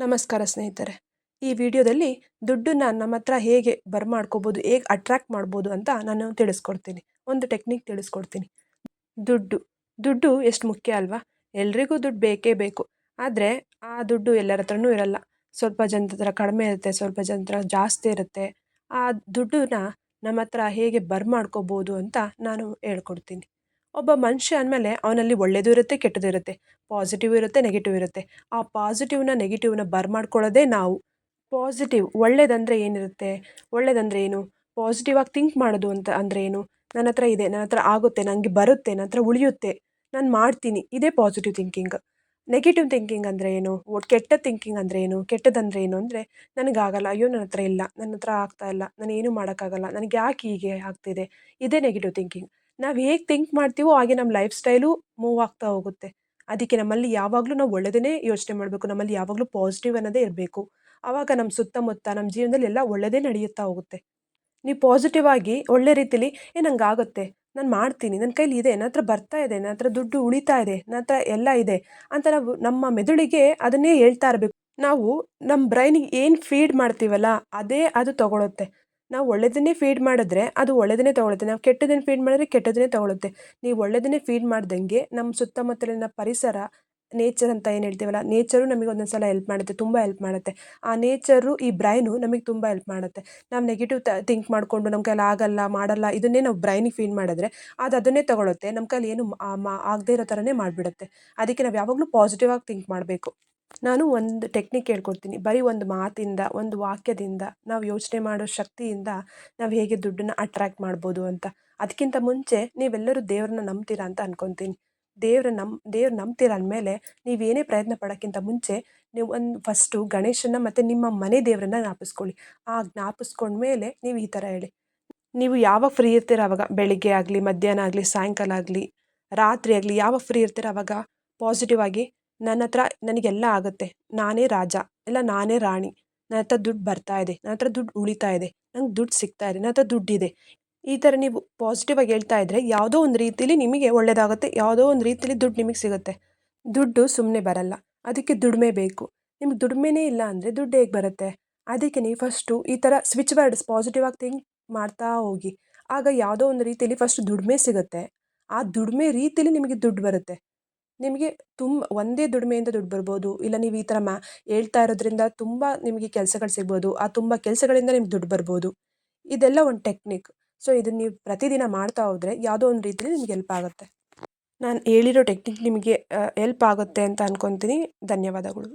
ನಮಸ್ಕಾರ ಸ್ನೇಹಿತರೆ. ಈ ವಿಡಿಯೋದಲ್ಲಿ ದುಡ್ಡನ್ನು ನಮ್ಮ ಹತ್ರ ಹೇಗೆ ಬರ್ಮಾಡ್ಕೋಬೋದು, ಹೇಗೆ ಅಟ್ರ್ಯಾಕ್ಟ್ ಮಾಡ್ಬೋದು ಅಂತ ನಾನು ತಿಳಿಸ್ಕೊಡ್ತೀನಿ. ಒಂದು ಟೆಕ್ನಿಕ್ ತಿಳಿಸ್ಕೊಡ್ತೀನಿ. ದುಡ್ಡು. ದುಡ್ಡು ಎಷ್ಟು ಮುಖ್ಯ ಅಲ್ವಾ? ಎಲ್ರಿಗೂ ದುಡ್ಡು ಬೇಕೇ ಬೇಕು. ಆದರೆ ಆ ದುಡ್ಡು ಎಲ್ಲರ ಹತ್ರನೂ ಇರಲ್ಲ. ಸ್ವಲ್ಪ ಜನದ ಹತ್ರ ಕಡಿಮೆ ಇರುತ್ತೆ, ಸ್ವಲ್ಪ ಜನದ ಹತ್ರ ಜಾಸ್ತಿ ಇರುತ್ತೆ. ಆ ದುಡ್ಡನ್ನ ನಮ್ಮ ಹತ್ರ ಹೇಗೆ ಬರ್ಮಾಡ್ಕೋಬೋದು ಅಂತ ನಾನು ಹೇಳ್ಕೊಡ್ತೀನಿ. ಒಬ್ಬ ಮನುಷ್ಯ ಅಂದಮೇಲೆ ಅವನಲ್ಲಿ ಒಳ್ಳೆಯದು ಇರುತ್ತೆ ಕೆಟ್ಟದ್ದು ಇರುತ್ತೆ. ಪಾಸಿಟಿವ್ ಇರುತ್ತೆ ನೆಗೆಟಿವ್ ಇರುತ್ತೆ. ಆ ಪಾಸಿಟಿವ್ನ ನೆಗೆಟಿವ್ನ ಬರ್ಮಾಡ್ಕೊಳ್ಳೋದೇ ನಾವು. ಪಾಸಿಟಿವ್ ಒಳ್ಳೇದಂದರೆ ಏನಿರುತ್ತೆ? ಒಳ್ಳೇದಂದರೆ ಏನು? ಪಾಸಿಟಿವ್ ಆಗಿ ಥಿಂಕ್ ಮಾಡೋದು ಅಂತ ಅಂದರೆ ಏನು? ನನ್ನ ಹತ್ರ ಇದೆ, ನನ್ನ ಹತ್ರ ಆಗುತ್ತೆ ನನಗೆ ಬರುತ್ತೆ, ನನ್ನ ಹತ್ರ ಉಳಿಯುತ್ತೆ. ನಾನು ಮಾಡ್ತೀನಿ. ಇದೇ ಪಾಸಿಟಿವ್ ಥಿಂಕಿಂಗ್ ನೆಗೆಟಿವ್ ಥಿಂಕಿಂಗ್ ಅಂದರೆ ಏನು? ಕೆಟ್ಟ ಥಿಂಕಿಂಗ್ ಅಂದರೆ ಏನು? ಕೆಟ್ಟದಂದರೆ ಏನು? ಅಂದರೆ ನನಗಾಗಲ್ಲ, ಅಯ್ಯೋ ನನ್ನ ಹತ್ರ ಇಲ್ಲ, ನನ್ನ ಹತ್ರ ಆಗ್ತಾ ಇಲ್ಲ, ನಾನು ಏನೂ ಮಾಡೋಕ್ಕಾಗಲ್ಲ, ನನಗೆ ಯಾಕೆ ಹೀಗೆ ಆಗ್ತಿದೆ? ಇದೇ ನೆಗೆಟಿವ್ ಥಿಂಕಿಂಗ್ ನಾವು ಹೇಗೆ ಥಿಂಕ್ ಮಾಡ್ತೀವೋ ಹಾಗೆ ನಮ್ಮ ಲೈಫ್ ಸ್ಟೈಲು ಮೂವ್ ಆಗ್ತಾ ಹೋಗುತ್ತೆ. ಅದಕ್ಕೆ ನಮ್ಮಲ್ಲಿ ಯಾವಾಗಲೂ ನಾವು ಒಳ್ಳೆಯದನ್ನೇ ಯೋಚನೆ ಮಾಡಬೇಕು. ನಮ್ಮಲ್ಲಿ ಯಾವಾಗಲೂ ಪಾಸಿಟಿವ್ ಅನ್ನೋದೇ ಇರಬೇಕು. ಆವಾಗ ನಮ್ಮ ಸುತ್ತಮುತ್ತ ನಮ್ಮ ಜೀವನದಲ್ಲಿ ಎಲ್ಲ ಒಳ್ಳೆಯದೇ ನಡೆಯುತ್ತಾ ಹೋಗುತ್ತೆ. ನೀವು ಪಾಸಿಟಿವ್ ಆಗಿ ಒಳ್ಳೆ ರೀತಿಲಿ, ಏ ನಂಗೆ ಆಗುತ್ತೆ ನಾನು ಮಾಡ್ತೀನಿ. ನನ್ನ ಕೈಲಿ ಇದೆ. ನನ್ನ ಹತ್ರ ಬರ್ತಾ ಇದೆ. ನನ್ನ ಹತ್ರ ದುಡ್ಡು ಉಳಿತಾ ಇದೆ. ನನ್ನ ಹತ್ರ ಎಲ್ಲ ಇದೆ ಅಂತ ನಾವು ನಮ್ಮ ಮೆದುಳಿಗೆ ಅದನ್ನೇ ಹೇಳ್ತಾ ಇರಬೇಕು. ನಾವು ನಮ್ಮ ಬ್ರೈನಿಗೆ ಏನು ಫೀಡ್ ಮಾಡ್ತೀವಲ್ಲ, ಅದೇ ಅದು ತಗೊಳುತ್ತೆ. ನಾವು ಒಳ್ಳೆಯದನ್ನೇ ಫೀಡ್ ಮಾಡಿದ್ರೆ ಅದು ಒಳ್ಳೆಯದನ್ನೇ ತೊಗೊಳುತ್ತೆ. ನಾವು ಕೆಟ್ಟದನ್ನು ಫೀಡ್ ಮಾಡಿದ್ರೆ ಕೆಟ್ಟದನ್ನೇ ತೊಗೊಳುತ್ತೆ. ನೀವು ಒಳ್ಳೆಯದನ್ನೇ ಫೀಡ್ ಮಾಡ್ದಂಗೆ ನಮ್ಮ ಸುತ್ತಮುತ್ತಲಿನ ಪರಿಸರ ನೇಚರ್ ಅಂತ ಏನು ಹೇಳ್ತೀವಲ್ಲ ನೇಚರು ನಮಗೆ ಒಂದೊಂದು ಸಲ ಹೆಲ್ಪ್ ಮಾಡುತ್ತೆ, ತುಂಬ ಹೆಲ್ಪ್ ಮಾಡುತ್ತೆ. ಆ ನೇಚರು ಈ ಬ್ರೈನು ನಮಗೆ ತುಂಬ ಹೆಲ್ಪ್ ಮಾಡುತ್ತೆ. ನಾವು ನೆಗೆಟಿವ್ ತ ಥಿಂಕ್ ಮಾಡಿಕೊಂಡು ನಮ್ಮ ಕೈಲಿ ಆಗಲ್ಲ, ಮಾಡಲ್ಲ, ಇದನ್ನೇ ನಾವು ಬ್ರೈನಿಗೆ ಫೀಡ್ ಮಾಡಿದ್ರೆ ಅದು ಅದನ್ನೇ ತೊಗೊಳುತ್ತೆ. ನಮ್ಮ ಕೈಲಿ ಏನು ಆಗದೇ ಇರೋ ಥರನೇ ಮಾಡಿಬಿಡುತ್ತೆ. ಅದಕ್ಕೆ ನಾವು ಯಾವಾಗಲೂ ಪಾಸಿಟಿವ್ ಆಗಿ ಥಿಂಕ್ ಮಾಡಬೇಕು. ನಾನು ಒಂದು ಟೆಕ್ನಿಕ್ ಹೇಳ್ಕೊಡ್ತೀನಿ. ಬರೀ ಒಂದು ಮಾತಿಂದ, ಒಂದು ವಾಕ್ಯದಿಂದ, ನಾವು ಯೋಚನೆ ಮಾಡೋ ಶಕ್ತಿಯಿಂದ ನಾವು ಹೇಗೆ ದುಡ್ಡನ್ನು ಅಟ್ರ್ಯಾಕ್ಟ್ ಮಾಡ್ಬೋದು ಅಂತ. ಅದಕ್ಕಿಂತ ಮುಂಚೆ ನೀವೆಲ್ಲರೂ ದೇವ್ರನ್ನ ನಂಬ್ತೀರಾ ಅಂತ ಅನ್ಕೊತೀನಿ. ದೇವ್ರ ನಮ್, ದೇವ್ರು ನಂಬ್ತೀರ ಅಂದಮೇಲೆ ನೀವೇನೇ ಪ್ರಯತ್ನ ಪಡೋಕ್ಕಿಂತ ಮುಂಚೆ ನೀವು ಒಂದು ಫಸ್ಟು ಗಣೇಶನ ಮತ್ತು ನಿಮ್ಮ ಮನೆ ದೇವರನ್ನ ಜ್ಞಾಪಿಸ್ಕೊಳ್ಳಿ. ಆ ಜ್ಞಾಪಿಸ್ಕೊಂಡ್ಮೇಲೆ ನೀವು ಈ ಥರ ಹೇಳಿ. ನೀವು ಯಾವಾಗ ಫ್ರೀ ಇರ್ತೀರ ಅವಾಗ? ಬೆಳಿಗ್ಗೆ ಆಗಲಿ, ಮಧ್ಯಾಹ್ನ ಆಗಲಿ, ಸಾಯಂಕಾಲ ಆಗಲಿ, ರಾತ್ರಿ ಆಗಲಿ, ಯಾವಾಗ ಫ್ರೀ ಇರ್ತೀರ ಆವಾಗ ಪಾಸಿಟಿವ್ ಆಗಿ ನನ್ನ ಹತ್ರ ನನಗೆಲ್ಲ ಆಗುತ್ತೆ. ನಾನೇ ರಾಜ, ಇಲ್ಲ ನಾನೇ ರಾಣಿ. ನನ್ನ ಹತ್ರ ದುಡ್ಡು ಬರ್ತಾ ಇದೆ. ನನ್ನ ಹತ್ರ ದುಡ್ಡು ಉಳಿತಾ ಇದೆ. ನಂಗೆ ದುಡ್ಡು ಸಿಗ್ತಾ ಇದೆ. ನನ್ನ ಹತ್ರ ದುಡ್ಡಿದೆ ಈ ಥರ ನೀವು ಪಾಸಿಟಿವ್ ಆಗಿ ಹೇಳ್ತಾ ಇದ್ದರೆ ಯಾವುದೋ ಒಂದು ರೀತಿಲಿ ನಿಮಗೆ ಒಳ್ಳೆಯದಾಗುತ್ತೆ ಯಾವುದೋ ಒಂದು ರೀತಿಲಿ ದುಡ್ಡು ನಿಮಗೆ ಸಿಗುತ್ತೆ. ದುಡ್ಡು ಸುಮ್ಮನೆ ಬರಲ್ಲ. ಅದಕ್ಕೆ ದುಡಿಮೆ ಬೇಕು. ನಿಮ್ಗೆ ದುಡಿಮೆನೇ ಇಲ್ಲ ಅಂದರೆ ದುಡ್ಡು ಹೇಗೆ ಬರುತ್ತೆ? ಅದಕ್ಕೆ ನೀವು ಫಸ್ಟು ಈ ಥರ ಸ್ವಿಚ್ ವರ್ಡ್ಸ್ ಪಾಸಿಟಿವ್ ಆಗಿ ಥಿಂಕ್ ಮಾಡ್ತಾ ಹೋಗಿ. ಆಗ ಯಾವುದೋ ಒಂದು ರೀತಿಯಲ್ಲಿ ಫಸ್ಟ್ ದುಡಿಮೆ ಸಿಗುತ್ತೆ. ಆ ದುಡಿಮೆ ರೀತಿಲಿ ನಿಮಗೆ ದುಡ್ಡು ಬರುತ್ತೆ. ನಿಮಗೆ ತುಂಬ ಒಂದೇ ದುಡಿಮೆಯಿಂದ ದುಡ್ಡು ಬರ್ಬೋದು. ಇಲ್ಲ ನೀವು ಈ ಥರ ಮ್ಯಾ ಹೇಳ್ತಾ ಇರೋದ್ರಿಂದ ತುಂಬ ನಿಮಗೆ ಕೆಲಸಗಳು ಸಿಗ್ಬೋದು. ಆ ತುಂಬ ಕೆಲಸಗಳಿಂದ ನಿಮ್ಗೆ ದುಡ್ಡು ಬರ್ಬೋದು. ಇದೆಲ್ಲ ಒಂದು ಟೆಕ್ನಿಕ್. ಸೊ, ಇದನ್ನು ನೀವು ಪ್ರತಿದಿನ ಮಾಡ್ತಾ ಹೋದರೆ ಯಾವುದೋ ಒಂದು ರೀತಿಯಲ್ಲಿ ನಿಮ್ಗೆ ಹೆಲ್ಪ್ ಆಗುತ್ತೆ. ನಾನು ಹೇಳಿರೋ ಟೆಕ್ನಿಕ್ ನಿಮಗೆ ಹೆಲ್ಪ್ ಆಗುತ್ತೆ ಅಂತ ಅಂದ್ಕೊತೀನಿ ಧನ್ಯವಾದಗಳು.